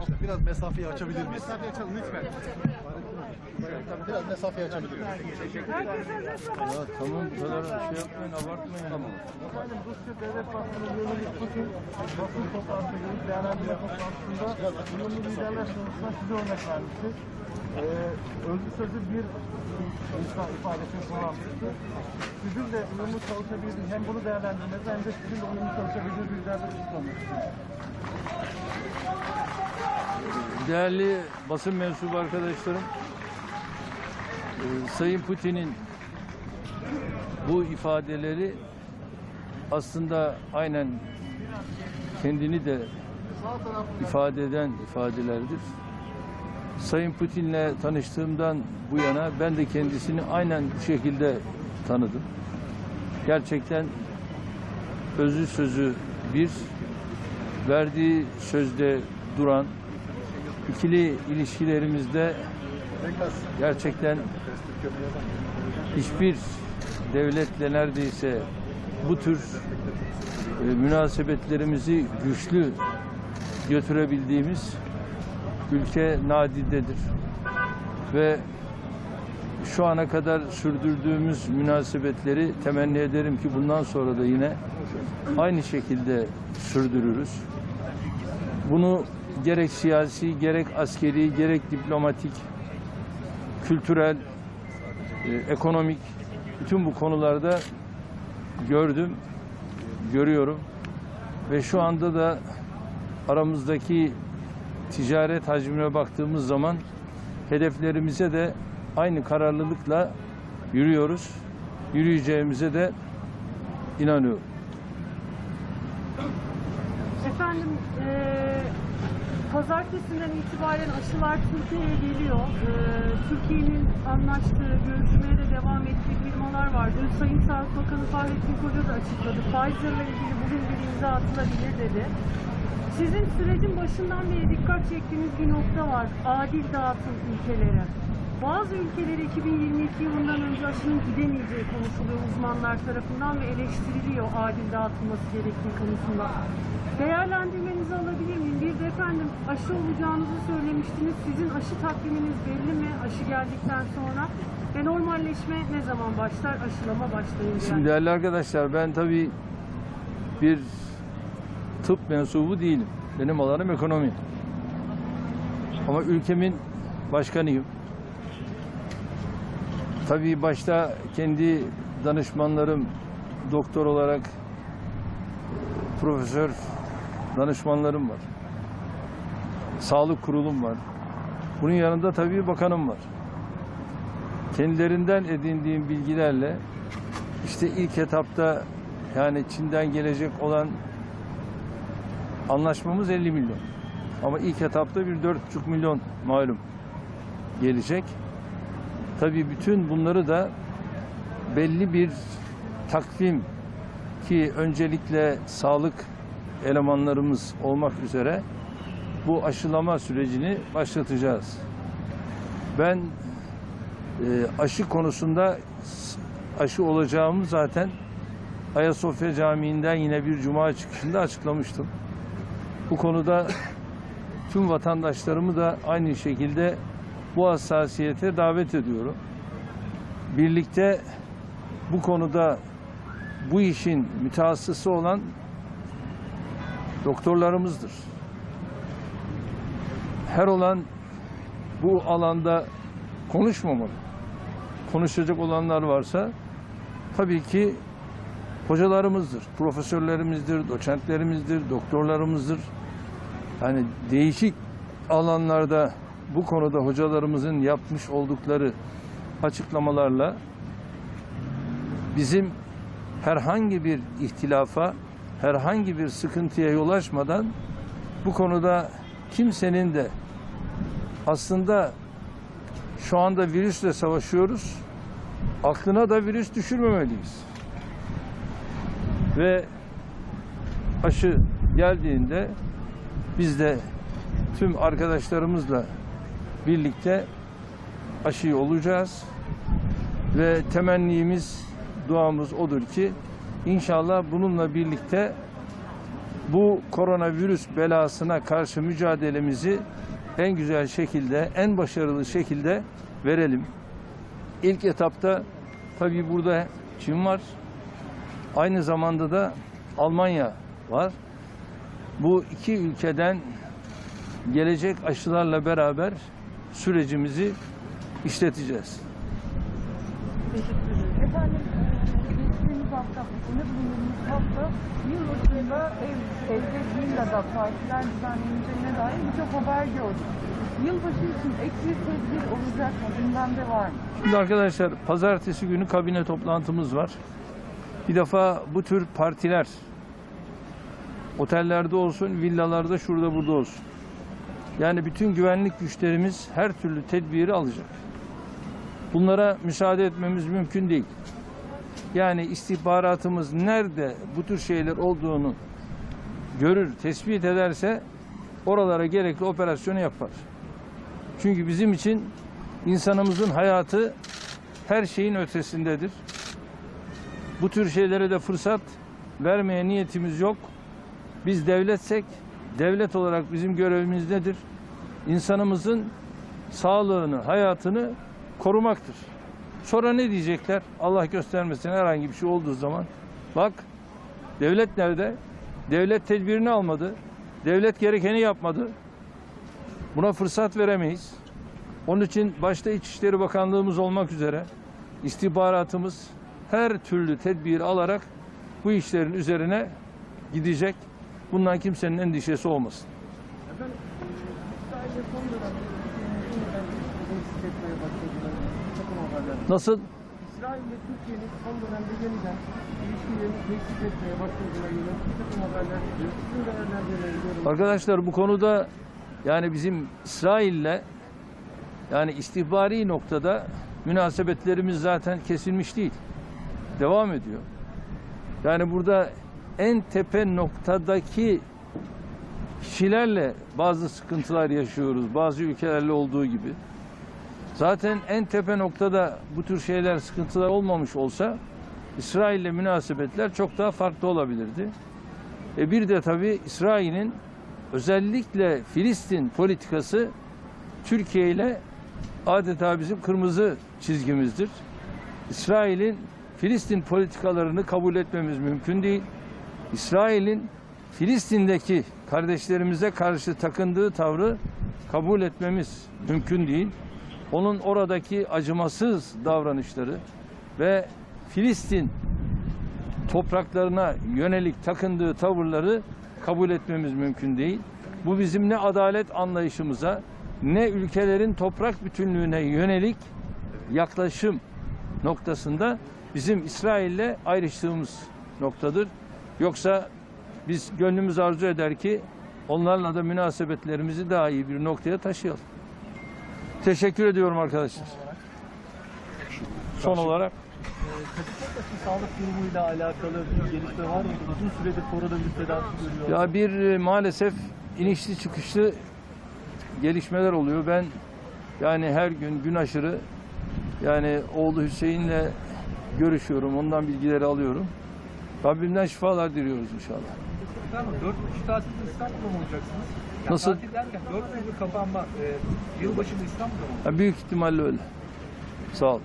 arkadaşlar biraz mesafeyi açabilir miyiz? Mesafeyi açalım lütfen. Biraz mesafeyi açabilir miyiz? Ya tamam bu kadar şey yapmayın abartmayın. Tamam. Efendim Rusya Devlet Başkanı Vladimir Putin basın toplantısı gibi değerlendirme toplantısında uyumlu liderler konusunda size örnek vermişti. Ee, özlü sözü bir insan ifadesini kullanmıştı. Sizin de uyumlu çalışabildiğiniz hem bunu değerlendirmeniz hem de sizin de uyumlu çalışabildiğiniz kullanmak istiyorum. Değerli basın mensubu arkadaşlarım, e, Sayın Putin'in bu ifadeleri aslında aynen kendini de ifade eden ifadelerdir. Sayın Putin'le tanıştığımdan bu yana ben de kendisini aynen bu şekilde tanıdım. Gerçekten özü sözü bir, verdiği sözde duran, ikili ilişkilerimizde gerçekten hiçbir devletle neredeyse bu tür e, münasebetlerimizi güçlü götürebildiğimiz ülke nadidedir. Ve şu ana kadar sürdürdüğümüz münasebetleri temenni ederim ki bundan sonra da yine aynı şekilde sürdürürüz. Bunu gerek siyasi, gerek askeri, gerek diplomatik, kültürel, e, ekonomik bütün bu konularda gördüm, görüyorum ve şu anda da aramızdaki ticaret hacmine baktığımız zaman hedeflerimize de aynı kararlılıkla yürüyoruz. Yürüyeceğimize de inanıyorum. Efendim, eee pazartesinden itibaren aşılar Türkiye'ye geliyor. Eee, Türkiye'nin anlaştığı, görüşmeye de devam ettiği firmalar var. Dün Sayın Sağlık Bakanı Fahrettin Koca da açıkladı. Pfizer'la ilgili bugün bir imza atılabilir dedi. Sizin sürecin başından beri dikkat çektiğiniz bir nokta var. Adil dağıtım ülkelere. Bazı ülkelere 2022 yılından önce aşının gidemeyeceği konuşuluyor uzmanlar tarafından ve eleştiriliyor adil dağıtılması gerektiği konusunda. Değerlendirmenizi alabilir efendim aşı olacağınızı söylemiştiniz. Sizin aşı takviminiz belli mi aşı geldikten sonra? Ve normalleşme ne zaman başlar? Aşılama başlayınca. Şimdi değerli arkadaşlar ben tabii bir tıp mensubu değilim. Benim alanım ekonomi. Ama ülkemin başkanıyım. Tabii başta kendi danışmanlarım doktor olarak profesör danışmanlarım var. Sağlık kurulum var. Bunun yanında tabii bakanım var. Kendilerinden edindiğim bilgilerle işte ilk etapta yani Çin'den gelecek olan anlaşmamız 50 milyon. Ama ilk etapta bir 4,5 milyon malum gelecek. Tabii bütün bunları da belli bir takvim ki öncelikle sağlık elemanlarımız olmak üzere bu aşılama sürecini başlatacağız. Ben e, aşı konusunda aşı olacağımı zaten Ayasofya Camii'nden yine bir cuma çıkışında açıklamıştım. Bu konuda tüm vatandaşlarımı da aynı şekilde bu hassasiyete davet ediyorum. Birlikte bu konuda bu işin mütehassısı olan doktorlarımızdır. Her olan bu alanda konuşmamalı. Konuşacak olanlar varsa tabii ki hocalarımızdır, profesörlerimizdir, doçentlerimizdir, doktorlarımızdır. Yani değişik alanlarda bu konuda hocalarımızın yapmış oldukları açıklamalarla bizim herhangi bir ihtilafa, herhangi bir sıkıntıya yol açmadan bu konuda kimsenin de aslında şu anda virüsle savaşıyoruz. Aklına da virüs düşürmemeliyiz. Ve aşı geldiğinde biz de tüm arkadaşlarımızla birlikte aşıyı olacağız. Ve temennimiz, duamız odur ki inşallah bununla birlikte bu koronavirüs belasına karşı mücadelemizi en güzel şekilde, en başarılı şekilde verelim. İlk etapta tabii burada Çin var. Aynı zamanda da Almanya var. Bu iki ülkeden gelecek aşılarla beraber sürecimizi işleteceğiz. Efendim, hafta, bulunduğumuz hafta yılbaşında ev, evde villada partiler düzenleneceğine dair birçok haber gördük. Yılbaşı için ek bir tedbir olacak mı? Gündemde var mı? Şimdi arkadaşlar pazartesi günü kabine toplantımız var. Bir defa bu tür partiler otellerde olsun, villalarda şurada burada olsun. Yani bütün güvenlik güçlerimiz her türlü tedbiri alacak. Bunlara müsaade etmemiz mümkün değil. Yani istihbaratımız nerede bu tür şeyler olduğunu görür, tespit ederse oralara gerekli operasyonu yapar. Çünkü bizim için insanımızın hayatı her şeyin ötesindedir. Bu tür şeylere de fırsat vermeye niyetimiz yok. Biz devletsek, devlet olarak bizim görevimiz nedir? İnsanımızın sağlığını, hayatını korumaktır. Sonra ne diyecekler? Allah göstermesin herhangi bir şey olduğu zaman. Bak, devlet nerede? Devlet tedbirini almadı. Devlet gerekeni yapmadı. Buna fırsat veremeyiz. Onun için başta İçişleri Bakanlığımız olmak üzere istihbaratımız her türlü tedbir alarak bu işlerin üzerine gidecek. Bundan kimsenin endişesi olmasın. Efendim, İsrail'de son dönemde Takım haberler. Nasıl? İsrail ile Türkiye'nin son dönemde yeniden ilişkilerini tehdit etmeye başladığına yönelik bir takım haberler çıkıyor. Sizin Arkadaşlar bu konuda yani bizim İsrail'le yani istihbari noktada münasebetlerimiz zaten kesilmiş değil. Devam ediyor. Yani burada en tepe noktadaki kişilerle bazı sıkıntılar yaşıyoruz. Bazı ülkelerle olduğu gibi. Zaten en tepe noktada bu tür şeyler, sıkıntılar olmamış olsa İsrail'le münasebetler çok daha farklı olabilirdi. E bir de tabii İsrail'in özellikle Filistin politikası Türkiye ile adeta bizim kırmızı çizgimizdir. İsrail'in Filistin politikalarını kabul etmemiz mümkün değil. İsrail'in Filistin'deki kardeşlerimize karşı takındığı tavrı kabul etmemiz mümkün değil. Onun oradaki acımasız davranışları ve Filistin topraklarına yönelik takındığı tavırları kabul etmemiz mümkün değil. Bu bizim ne adalet anlayışımıza ne ülkelerin toprak bütünlüğüne yönelik yaklaşım noktasında bizim İsrail'le ayrıştığımız noktadır. Yoksa biz gönlümüz arzu eder ki onlarla da münasebetlerimizi daha iyi bir noktaya taşıyalım. Teşekkür ediyorum arkadaşlar. Son olarak sağlık durumuyla alakalı bir gelişme var mı? Uzun süredir koronavirüs tedavisi görüyor. Ya bir e, maalesef inişli çıkışlı gelişmeler oluyor. Ben yani her gün gün aşırı yani oğlu Hüseyin'le görüşüyorum. Ondan bilgileri alıyorum. Rabbimden şifalar diliyoruz inşallah. Tamam, dört buçuk tatilde İstanbul'da mı olacaksınız? Nasıl? Tatil derken dört günlük kapanma, e, yılbaşında İstanbul'da mı? Ya büyük ihtimalle öyle. Sağ ol.